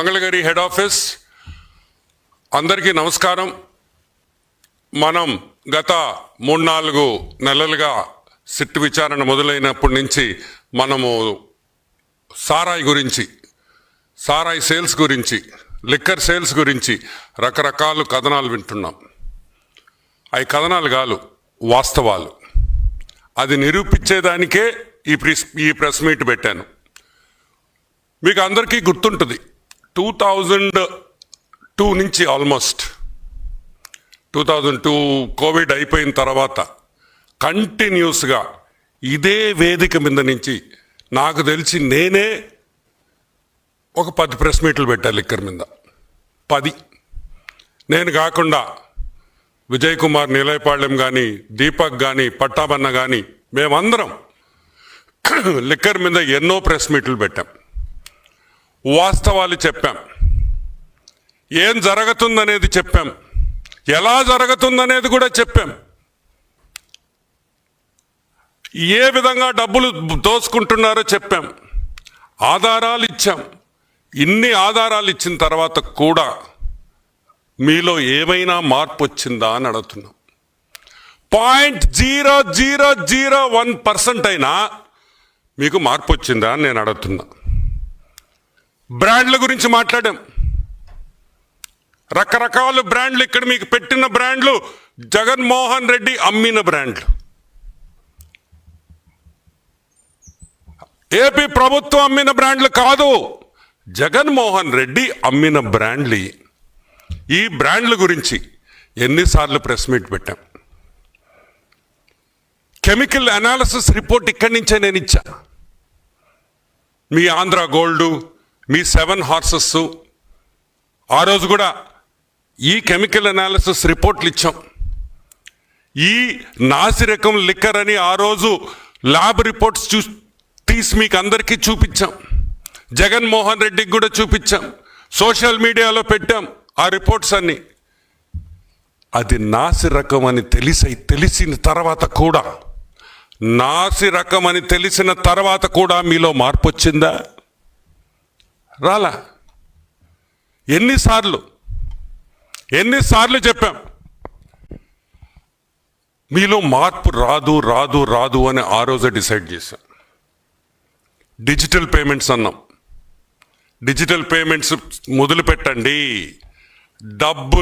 Mangalagiri head office. అందరికీ నమస్కారం. మనం గత మూడు నాలుగు నెలలుగా సిట్ విచారణ మొదలైనప్పటి నుంచి మనము సారాయి గురించి సారాయి సేల్స్ గురించి లిక్కర్ సేల్స్ గురించి రకరకాల కథనాలు వింటున్నాం. అవి కథనాలు కాదు వాస్తవాలు. అది నిరూపించేదానికే ఈ ప్రెస్ ఈ ప్రెస్ మీట్ పెట్టాను. మీకు అందరికీ గుర్తుంటుంది టూ థౌజండ్ టూ నుంచి almost two thousand two Covid అయిపోయిన తర్వాత కంటిన్యూస్గా ఇదే వేదిక మీద నుంచి నాకు తెలిసి నేనే ఒక పది ప్రెస్ మీట్లు పెట్టాను లిక్కర్ మీద. పది. నేను కాకుండా విజయ్ కుమార్ నిలయపాళ్యం కానీ దీపక్ కానీ పట్టాబన్న కానీ మేమందరం లిక్కర్ మీద ఎన్నో ప్రెస్ మీట్లు పెట్టాం. వాస్తవాలు చెప్పాం. ఏం జరుగుతుందనేది చెప్పాం. ఎలా జరుగుతుందనేది కూడా చెప్పాం. ఏ విధంగా డబ్బులు దోసుకుంటున్నారో చెప్పాం. ఆధారాలు ఇచ్చాం. ఇన్ని ఆధారాలు ఇచ్చిన తర్వాత కూడా మీలో ఏమైనా మార్పు వచ్చిందా అని అడుగుతున్నాం. Point zero zero zero one percent అయినా మీకు మార్పు వచ్చిందా అని నేను అడుగుతున్నా. బ్రాండ్ల గురించి మాట్లాడాం. రకరకాల బ్రాండ్లు ఇక్కడ మీకు పెట్టిన బ్రాండ్లు జగన్మోహన్ రెడ్డి అమ్మిన బ్రాండ్లు. ఏపీ ప్రభుత్వం అమ్మిన బ్రాండ్లు కాదు జగన్మోహన్ రెడ్డి అమ్మిన బ్రాండ్లు. ఈ బ్రాండ్ల గురించి ఎన్నిసార్లు ప్రెస్ మీట్ పెట్టాం. కెమికల్ అనాలిసిస్ రిపోర్ట్ ఇక్కడి నుంచే నేను ఇచ్చా. మీ ఆంధ్ర గోల్డు మీ సెవెన్ హార్సెస్. ఆ రోజు కూడా ఈ కెమికల్ అనాలిసిస్ రిపోర్ట్లు ఇచ్చాం. ఈ నాసిరకం లిక్కర్ అని ఆ రోజు ల్యాబ్ రిపోర్ట్స్ చూ తీసి మీకు అందరికీ చూపించాం. జగన్మోహన్ రెడ్డికి కూడా చూపించాం. సోషల్ మీడియాలో పెట్టాం ఆ రిపోర్ట్స్ అన్ని. అది నాసి రకం అని తెలిసి తెలిసిన తర్వాత కూడా నాసి రకం అని తెలిసిన తర్వాత కూడా మీలో మార్పు వచ్చిందా? రాలా. ఎన్నిసార్లు? ఎన్నిసార్లు చెప్పాం? మీలో మార్పు రాదు రాదు రాదు అని ఆ రోజే డిసైడ్ చేశాం. డిజిటల్ పేమెంట్స్ అన్నాం. డిజిటల్ పేమెంట్స్ మొదలు పెట్టండి డబ్బు